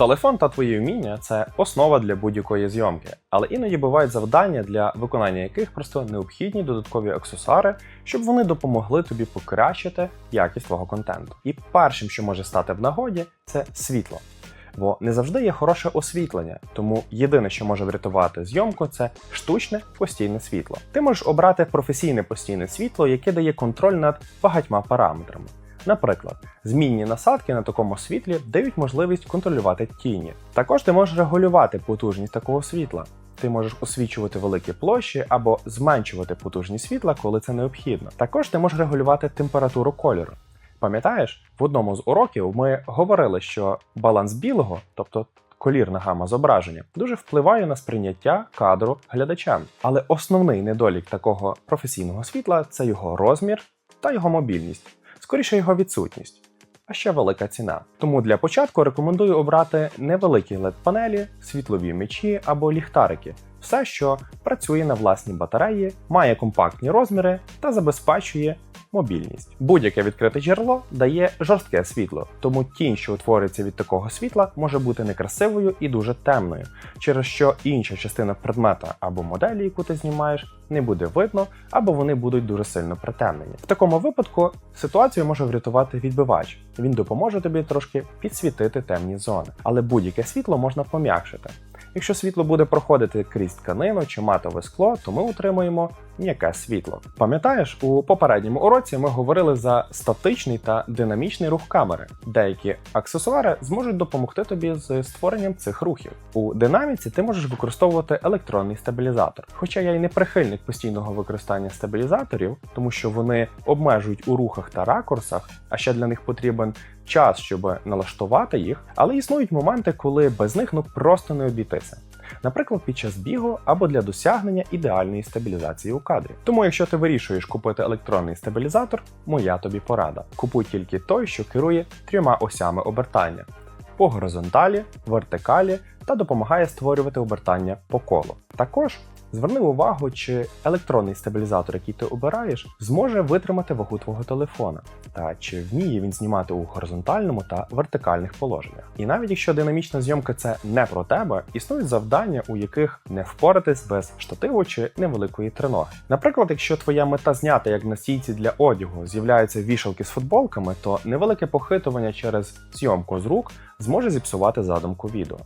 Телефон та твої вміння це основа для будь-якої зйомки, але іноді бувають завдання, для виконання яких просто необхідні додаткові аксесуари, щоб вони допомогли тобі покращити якість твого контенту. І першим, що може стати в нагоді, це світло. Бо не завжди є хороше освітлення, тому єдине, що може врятувати зйомку, це штучне постійне світло. Ти можеш обрати професійне постійне світло, яке дає контроль над багатьма параметрами. Наприклад, змінні насадки на такому світлі дають можливість контролювати тіні. Також ти можеш регулювати потужність такого світла. Ти можеш освічувати великі площі або зменшувати потужність світла, коли це необхідно. Також ти можеш регулювати температуру кольору. Пам'ятаєш, в одному з уроків ми говорили, що баланс білого, тобто колірна гама зображення, дуже впливає на сприйняття кадру глядачем. Але основний недолік такого професійного світла це його розмір та його мобільність, скоріше його відсутність. А ще велика ціна. Тому для початку рекомендую обрати невеликі LED-панелі, світлові мечі або ліхтарики. Все, що працює на власній батареї, має компактні розміри та забезпечує мобільність. Будь-яке відкрите джерело дає жорстке світло, тому тінь, що утворюється від такого світла, може бути некрасивою і дуже темною, через що інша частина предмета або моделі, яку ти знімаєш, не буде видно, або вони будуть дуже сильно притемнені. В такому випадку ситуацію може врятувати відбивач. Він допоможе тобі трошки підсвітити темні зони, але будь-яке світло можна пом'якшити. Якщо світло буде проходити крізь тканину чи матове скло, то ми отримуємо м'яке світло. Пам'ятаєш, у попередньому уроці ми говорили за статичний та динамічний рух камери. Деякі аксесуари зможуть допомогти тобі з створенням цих рухів. У динаміці ти можеш використовувати електронний стабілізатор. Хоча я й не прихильник постійного використання стабілізаторів, тому що вони обмежують у рухах та ракурсах, а ще для них потрібен час, щоб налаштувати їх, але існують моменти, коли без них ну просто не обійтися. Наприклад, під час бігу або для досягнення ідеальної стабілізації у кадрі. Тому, якщо ти вирішуєш купити електронний стабілізатор, моя тобі порада. Купуй тільки той, що керує трьома осями обертання по горизонталі, вертикалі та допомагає створювати обертання по колу. Також зверни увагу, чи електронний стабілізатор, який ти обираєш, зможе витримати вагу твого телефона, та чи вміє він знімати у горизонтальному та вертикальних положеннях. І навіть якщо динамічна зйомка це не про тебе, існують завдання, у яких не впоратись без штативу чи невеликої триноги. Наприклад, якщо твоя мета зняти як на стійці для одягу з'являються вішалки з футболками, то невелике похитування через зйомку з рук зможе зіпсувати задумку відео.